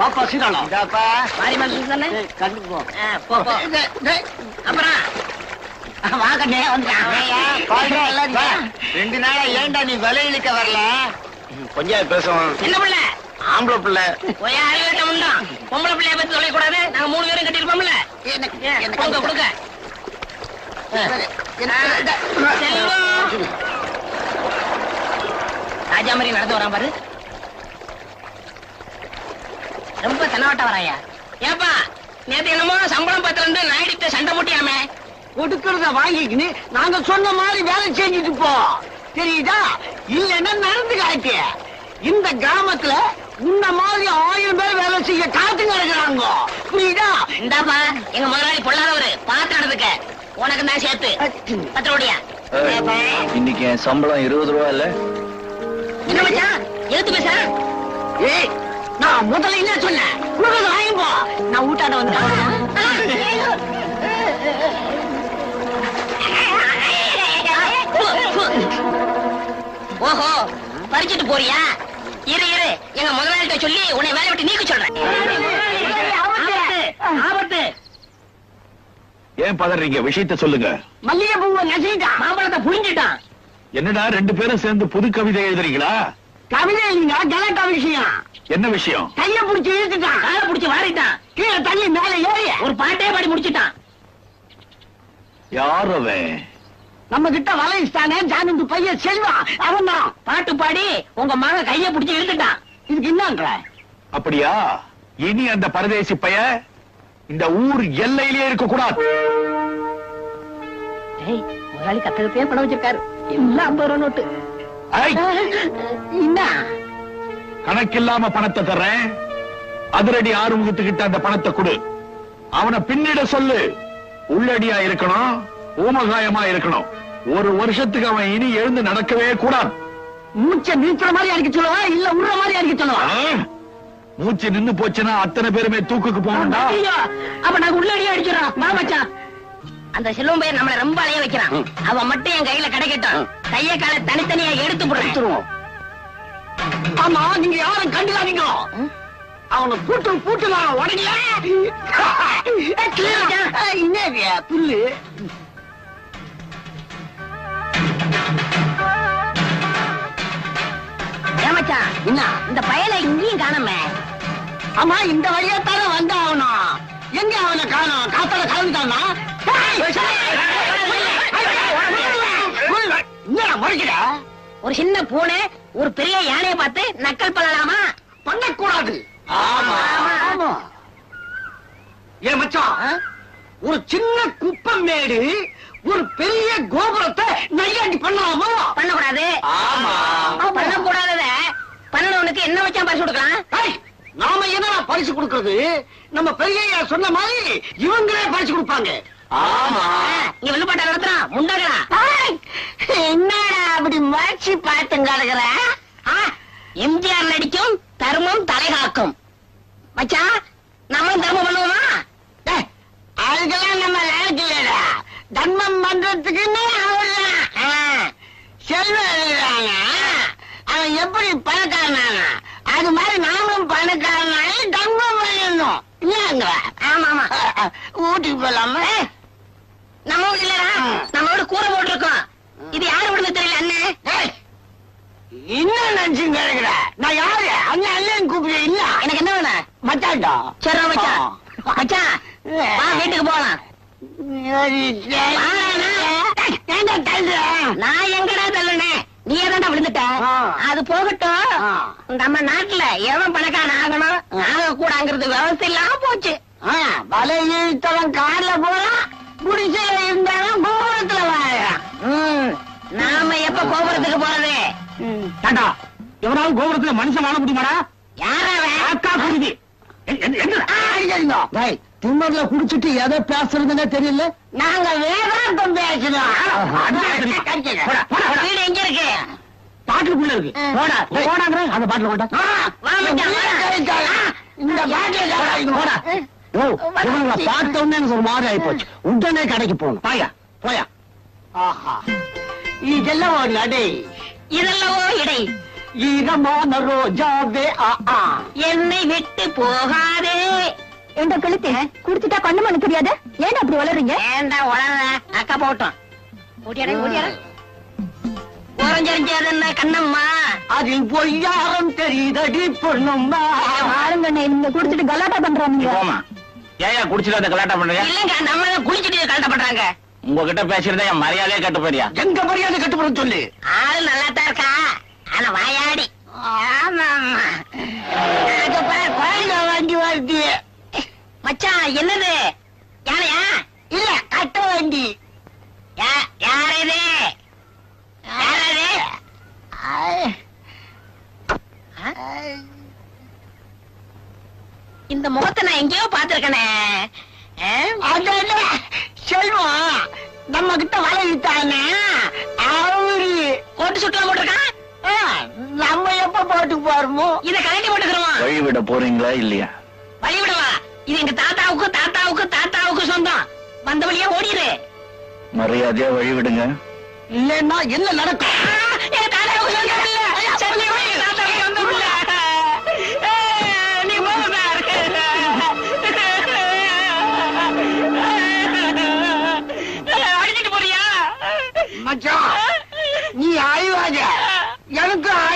பாப்பா சீதாளம் இதாப்பா மாரியம்மா தானே கண்டு போ. போ போ. அப்புறம்? வாங்கண்ணே வந்துட்டான் ரெண்டு நாளா ஏன்டா நீ விலையிலுக்க வரல? கொஞ்சம் பேசுவோம். என்ன பிள்ளை. ஆம்பளை பிள்ளை. போய் அறிவிட்ட முண்டான் பொம்பளை பிள்ளைய பத்தி சொல்ல கூடாது நாங்க மூணு பேரும் கட்டிருப்போம்ல கொடுங்க கொடுங்க. செல்வம். ராஜா மாதிரி நடந்து வரான் பாரு. ரொம்ப தென்னாவட்ட வராயா ஏப்பா நேத்து என்னமோ சம்பளம் பத்திரம் இருந்து நாயுடிட்ட சண்டை போட்டியாமே கொடுக்கறத வாங்கிக்கின்னு நாங்க சொன்ன மாதிரி வேலை செஞ்சுட்டு போ. தெரியுதா? இல்லைன்னா நடந்து காட்டு இந்த கிராமத்துல உன்ன மாதிரி ஆயிரம் பேர் வேலை செய்ய காத்து கிடக்குறாங்க. புரியுதா? இந்தாப்பா எங்க முதலாளி பொல்லாதவரு பார்த்து நடந்துக்க. உனக்கு தான் சேர்த்து பத்து ரூபாயா இன்னைக்கு சம்பளம் இருபது ரூபா இல்ல? என்ன மச்சான்? எழுத்து பேச. ஏய் நான் முதல்ல என்ன சொன்னேன்? கொடுக்கறத வாங்கி போ. நான் ஊட்டாட வந்து ஓஹோ பறிச்சுட்டு போறியா? இரு இரு. எங்க முதலாளிட்ட சொல்லி உன்னை வேலை விட்டு நீக்க சொல்றேன். ஏன் பதறீங்க? விஷயத்த சொல்லுங்க. மல்லிகை பூவை நசிட்டான் மாம்பழத்தை புரிஞ்சுட்டான் என்னடா ரெண்டு பேரும் சேர்ந்து புது கவிதை எழுதுறீங்களா? கவிதை கலக்கா விஷயம். என்ன விஷயம்? கைய புடிச்சு இழுத்துட்டான். காலை புடிச்சு வாரிட்டான். கீழே தள்ளி மேல ஏறி. ஒரு பாட்டே பாடி முடிச்சிட்டான். யார் அவன்? நம்ம கிட்ட வலையிஸ்தானே ஜானந்து பையன் செல்வா அவன் தான். பாட்டு பாடி உங்க மகன் கைய புடிச்சு இழுத்துட்டான். இதுக்கு என்னன்ற அப்படியா? இனி அந்த பரதேசி பைய இந்த ஊர் எல்லையிலே இருக்க கூடாது முதலாளி கத்தகத்தையே பணம் வச்சிருக்காரு. எல்லாம் ஐம்பது ரூபா நோட்டு. கணக்கில்லாம பணத்தை தர்றேன். அதிரடி ஆறுமுகத்துக்கிட்ட அந்த பணத்தை கொடு. அவனை பின்னிட சொல்லு. உள்ளடியா இருக்கணும் ஊமகாயமா இருக்கணும். ஒரு வருஷத்துக்கு அவன் இனி எழுந்து நடக்கவே கூடாது. மூச்சை நிறுத்துற மாதிரி அடிக்க சொல்லுவா? இல்ல உடுற மாதிரி அடிக்க சொல்லுவா? மூச்சு நின்னு போச்சுன்னா அத்தனை பேருமே தூக்குக்கு போகணும்டா. ஐயோ, அப்ப நாங்க உள்ளடியே அடிச்சிடறோம் வா மச்சான். அந்த செல்வம் பையன் நம்மள ரொம்ப அலைய வைக்கிறான். அவன் மட்டும் என் கையில கிடைக்கட்டும். கைய கால தனித்தனியா எடுத்து போடுறோம் ஆமா நீங்க யாரும் கண்டுக்காதீங்க. அவனை பூட்டு பூட்டுலாம் உடனே. என்னது புல்லு. ஏன் மச்சான் என்ன? இந்த பயலை இங்கேயும் காணாமே. ஆமா இந்த வழியா தானே வந்த அவனும் எங்க அவனை காணோம்? காத்தால கலந்துட்டானா? என்ன முறைக்கிற? ஒரு சின்ன பூனை ஒரு பெரிய யானையை பார்த்து நக்கல் பண்ணலாமா? பண்ணக்கூடாது. ஏன் மச்சான்? ஒரு சின்ன குப்பம் மேடு ஒரு பெரிய கோபுரத்தை நையாண்டி பண்ணலாமா? பண்ணக்கூடாது. ஆமா. பண்ணக்கூடாதத. பண்ணவனுக்கு என்ன வச்சா பரிசு கொடுக்கலாம்? நாம என்ன பரிசு கொடுக்கறது? நம்ம பெரிய சொன்ன மாதிரி இவங்களே பரிசு கொடுப்பாங்க. ஆமா. நீ வில்லுப்பாட்டை நடத்துறான் முண்டகளா என்னடா அப்படி முயற்சி பார்த்து கிடக்குற? எம்ஜிஆர் நடிக்கும் தர்மம் தலைகாக்கும். மச்சான் நம்மளும் தர்மம் பண்ணுவோமா? அதுக்கெல்லாம் நம்ம லாய்க்கு இல்லடா. தர்மம் பண்றதுக்குன்னு அவர்தான் அவன் எப்படி பணக்காரனானா? அது மாதிரி நாமும் பணக்காரனாலே தர்மம் பண்ணணும் இல்லங்க ஆமா ஆமா ஊட்டிக்கு போலாமா? நம்ம வீடு இல்லடா. நம்ம வீடு கூரை போட்டிருக்கோம். இது யாரு விடுறது தெரியல அண்ணன் என்ன நினைச்சு கிடக்குற நான் யாரு? அண்ணன் அண்ணன் கூப்பிடு இல்ல. எனக்கு என்ன வேணும்? மச்சான்டா. சரி மச்சான். மச்சான் வா வீட்டுக்கு போலாம். நான் எங்கடா தள்ளுனேன் நீ ஏதாண்டா விழுந்துட்ட. அது போகட்டும். நம்ம நாட்டுல எவன் பணக்காரன் ஆகணும்? ஆக கூடாங்கிறது விவசாயம் இல்லாம போச்சு. ஆ, வலை இழுத்தவன் கார்ல போறான் குடிசையில இருந்தாலும் கோபுரத்துல வாழறான் நாம எப்ப கோபுரத்துக்கு போறது? தாண்டா எவனாலும் கோபுரத்துல மனுஷன் வாழ முடியுமாடா? அக்கா குருதி திம்மர்ல குடிச்சிட்டு எதை பேசுறதுன்னே தெரியல. நாங்க வேதாந்தம் பேசுறோம். இருக்கு பாட்டுக்குள்ள இருக்கு. போடா. போடாங்கிற அந்த பாட்டுல போட்டா. வா மச்சான், வா. இந்த பாட்டில் போடா. ஓ இவங்களை பார்த்த உடனே ஒரு மாதிரி ஆயி போச்சு உடனே கடைக்கு போகணும். பாயா போயா. ஆஹா. இதெல்லாம் ஒரு நடை இதெல்லவோ இடை. ஈரமான ரோஜாவே ஆ ஆ. என்னை விட்டு போகாதே. என்ற கழுத்து? குடிச்சிட்டா கண்ணு மண்ணு தெரியாது? ஏன் அப்படி வளருங்க? ஏண்டா உளற அக்கா போட்டோம் ஓடியாட ஓடியாட ஓரஞ்சரிஞ்சதுன்னா கண்ணம்மா? அதில் பொய்யாரம் தெரியுதடி பொண்ணும்மா. ஆளுங்க நீங்க குடிச்சிட்டு கலாட்டா பண்றாங்க போமா ஏயா குடிச்சிட்டு அந்த கலாட்டம் பண்றீங்க? இல்லங்க நம்ம தான் குளிச்சுட்டு கலட்ட பண்றாங்க. உங்ககிட்ட பேசுறதா என் மரியாதையே கட்டு போறியா எங்க மரியாதை கட்டுப்பட சொல்லு. ஆளு நல்லா தான் இருக்கா? ஆனா வாயாடி. ஆமா ஆமா அது பாரு, குழந்தை வண்டி வருது மச்சான் என்னது? யாரையா இல்ல கட்ட வண்டி யா- யார் இது யார் இது இந்த முகத்தை நான் எங்கேயோ பாத்திருக்கனே செல்வம் நம்ம கிட்ட வளையிட்டானே அவரு. கோட்டு சுட்டுலாம் போட்டிருக்கான்? நம்ம எப்ப போட்டு போறோமோ? இத கழட்டி போட்டுக்கிறோம். வழி விட போறீங்களா இல்லையா? வழி விடவா. இது எங்க தாத்தாவுக்கு தாத்தாவுக்கு தாத்தாவுக்கு சொந்தம். வந்த வழியா ஓடிடு. மரியாதையா வழி விடுங்க. இல்லைன்னா என்ன நடக்கும்? மச்சான் நீ அழிவாத எனக்கு அழ